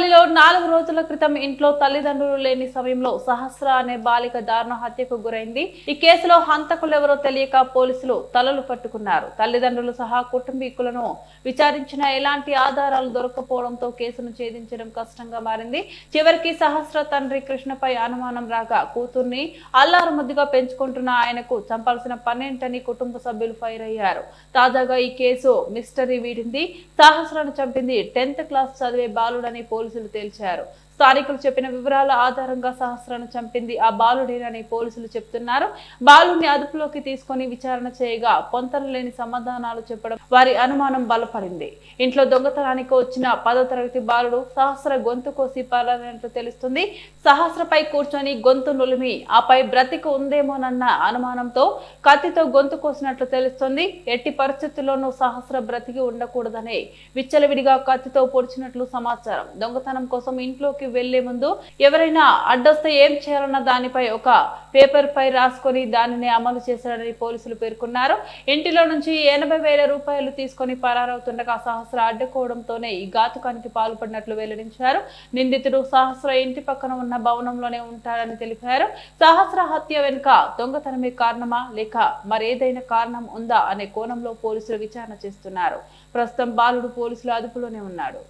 కుంకట్పల్లిలో నాలుగు రోజుల క్రితం ఇంట్లో తల్లిదండ్రులు లేని సమయంలో సహస్ర అనే బాలిక దారుణ హత్యకు గురైంది. ఈ కేసులో హంతకులెవరో తెలియక పోలీసులు తలలు పట్టుకున్నారు. తల్లిదండ్రులు సహా కుటుంబీకులను విచారించిన ఎలాంటి ఆధారాలు దొరకపోవడంతో కేసును ఛేదించడం కష్టంగా మారింది. చివరికి సహస్ర తండ్రి కృష్ణపై అనుమానం రాగా కూతుర్ని అల్లారు ముద్దుగా పెంచుకుంటున్న ఆయనకు చంపాల్సిన పన్నెంటని కుటుంబ సభ్యులు ఫైర్ అయ్యారు. తాజాగా ఈ కేసు మిస్టరీ వీడింది. సహస్రను చంపింది టెన్త్ క్లాస్ చదివే బాలుడని పోలీసులు తేల్చారు. స్థానికులు చెప్పిన వివరాల ఆధారంగా సహస్రను చంపింది ఆ బాలుడేనని పోలీసులు చెప్తున్నారు. బాలుడిని అదుపులోకి తీసుకుని విచారణ చేయగా పొంతన లేని సమాధానాలు చెప్పడం వారి అనుమానం బలపడింది. ఇంట్లో దొంగతనానికి వచ్చిన పదో తరగతి బాలుడు సహస్ర గొంతు కోసి పాలనట్లు తెలుస్తుంది. సహస్రపై కూర్చొని గొంతు నులిమి ఆపై బ్రతికి ఉందేమోనన్న అనుమానంతో కత్తితో గొంతు కోసినట్లు తెలుస్తుంది. ఎట్టి పరిస్థితుల్లోనూ సహస్ర బ్రతికి ఉండకూడదని విచ్చలవిడిగా కత్తితో పొడిచినట్లు సమాచారం. దొంగతనం కోసం ఇంట్లోకి వెళ్ళే ముందు ఎవరైనా అడ్డొస్తే ఏం చేయాలన్న దానిపై ఒక పేపర్ పై రాసుకొని దానిని అమలు చేశాడని పోలీసులు పేర్కొన్నారు. ఇంటిలో నుంచి ఎనభై వేల రూపాయలు తీసుకొని పరారవుతుండగా సహస్ర అడ్డుకోవడంతోనే ఈ ఘాతుకానికి పాల్పడినట్లు వెల్లడించారు. నిందితుడు సహస్ర ఇంటి పక్కన ఉన్న భవనంలోనే ఉంటాడని తెలిపారు. సహస్ర హత్య వెనుక దొంగతనమే కారణమా లేక మరేదైనా కారణం ఉందా అనే కోణంలో పోలీసులు విచారణ చేస్తున్నారు. ప్రస్తుతం బాలుడు పోలీసుల అదుపులోనే ఉన్నాడు.